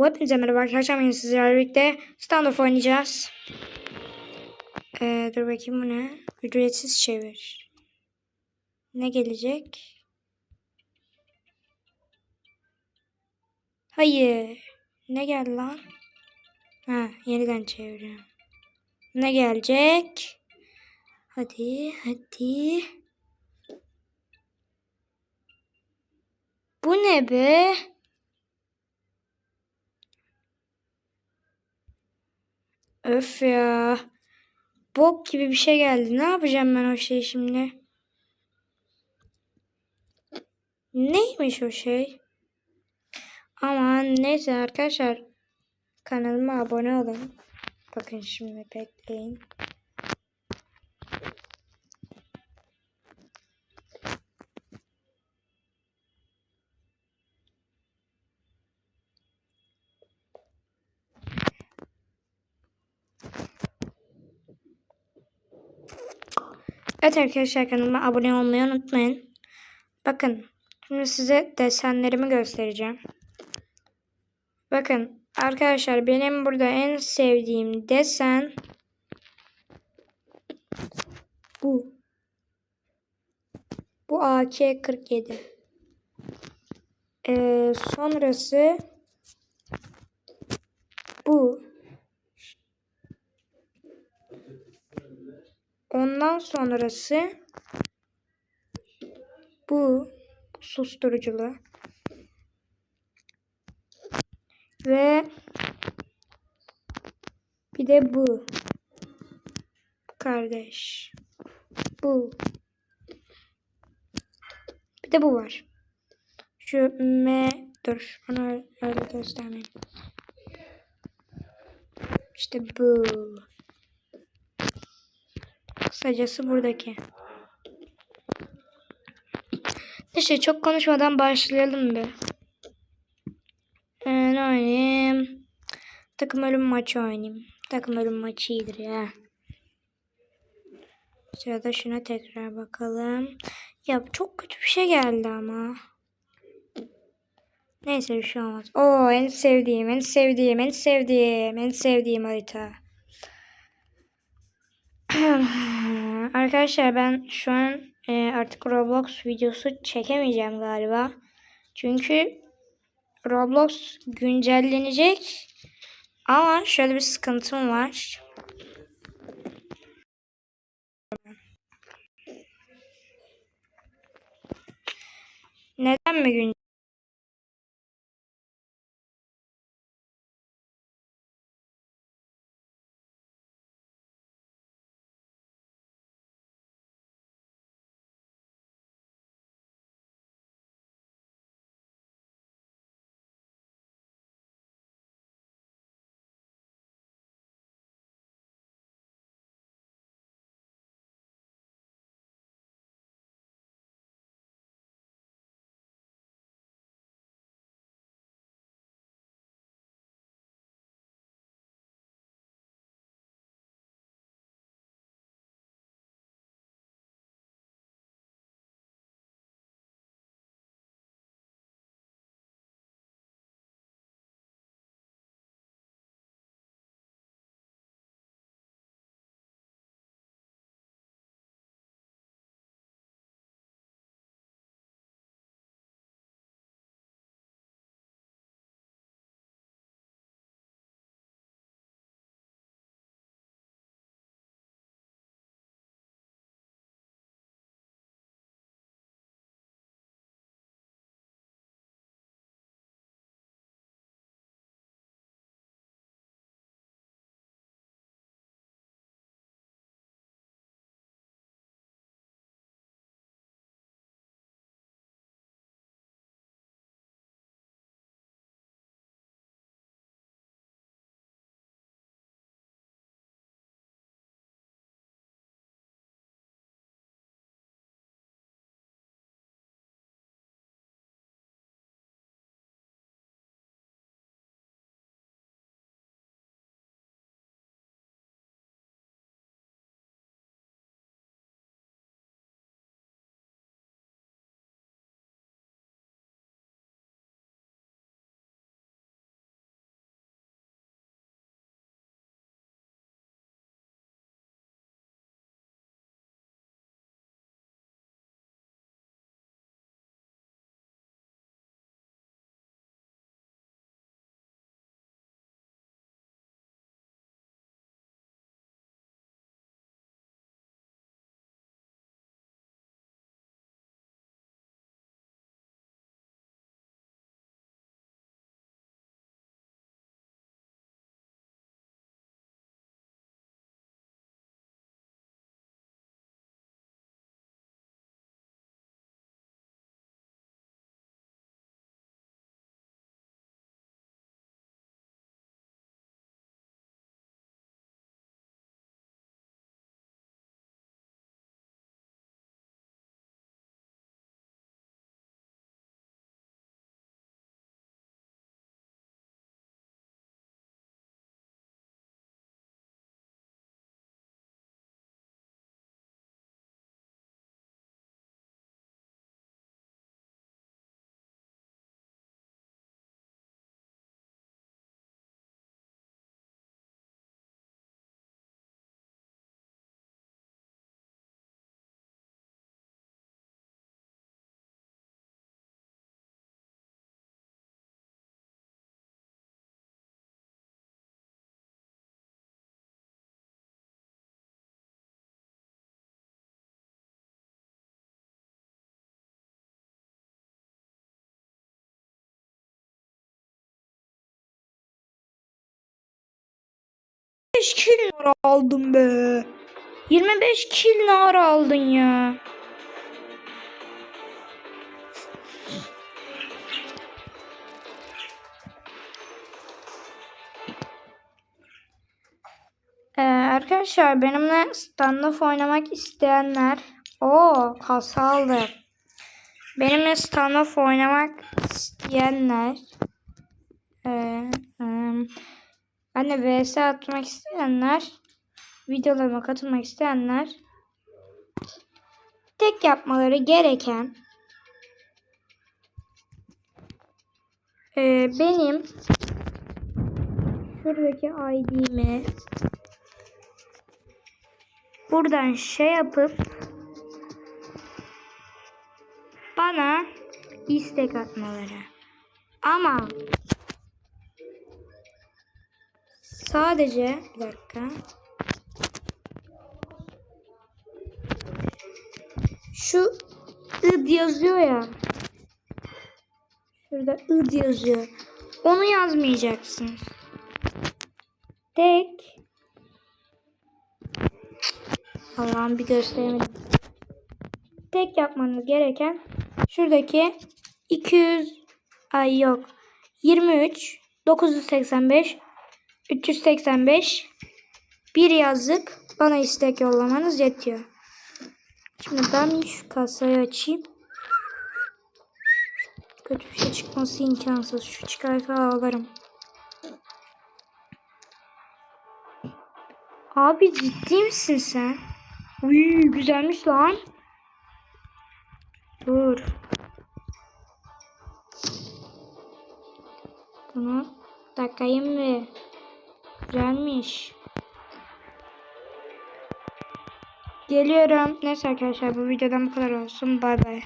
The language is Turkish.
Hepinize merhaba arkadaşlar. Bugün sizlerle birlikte standoff oynayacağız. Ee, dur bakayım bu ne? Ücretsiz çevir. Ne gelecek? Hayır. Ne geldi lan? Ha, yeniden çeviriyorum. Ne gelecek? Hadi, hadi. Bu ne be? Öf ya. Bok gibi bir şey geldi. Ne yapacağım ben o şeyi şimdi? Neymiş o şey? Aman neyse arkadaşlar. Kanalıma abone olun. Bakın şimdi bekleyin. Evet arkadaşlar kanalıma abone olmayı unutmayın. Bakın şimdi size desenlerimi göstereceğim. Bakın arkadaşlar benim burada en sevdiğim desen bu. Bu AK-47. Ee, sonrası bu. Ondan sonrası bu susturuculu ve bir de bu. Kardeş bu. Bir de bu var. Şu M dur onu öyle göstermeyeyim. İşte bu Kısacası buradaki. Neyse çok konuşmadan başlayalım be. Ee, ne oynayayım? Takım ölüm maçı oynayayım. Takım ölüm maçı iyidir ya. Sırada şuna tekrar bakalım. Ya çok kötü bir şey geldi ama. Neyse bir şey olmaz. Oo en sevdiğim, en sevdiğim, en sevdiğim, en sevdiğim harita. Arkadaşlar ben şu an e, artık Roblox videosu çekemeyeceğim galiba. Çünkü Roblox güncellenecek. Ama şöyle bir sıkıntım var. Neden mi gün 25 kill nara aldın be. 25 kill nara aldın ya. Ee, arkadaşlar benimle stand-up oynamak isteyenler o kasa aldım. Benimle stand-up oynamak isteyenler ee, em, benimle vs atmak isteyenler videolarıma katılmak isteyenler tek yapmaları gereken ee, benim şuradaki ID'mi buradan şey yapıp bana istek atmaları. Ama sadece bir dakika. Şu id yazıyor ya. Şurada id yazıyor. Onu yazmayacaksın. Tek Allah'ım bir gösteremedim. Tek yapmanız gereken şuradaki 200 ay yok 23 985 385 bir yazık bana istek yollamanız yetiyor. Şimdi ben şu kasayı açayım. Kötü bir şey çıkması imkansız. Şu çıkarsa ağlarım. Abi ciddi misin sen? Uy güzelmiş lan. Dur. Bunu takayım mı? Güzelmiş. Geliyorum. Neyse arkadaşlar bu videodan bu kadar olsun. Bay bay.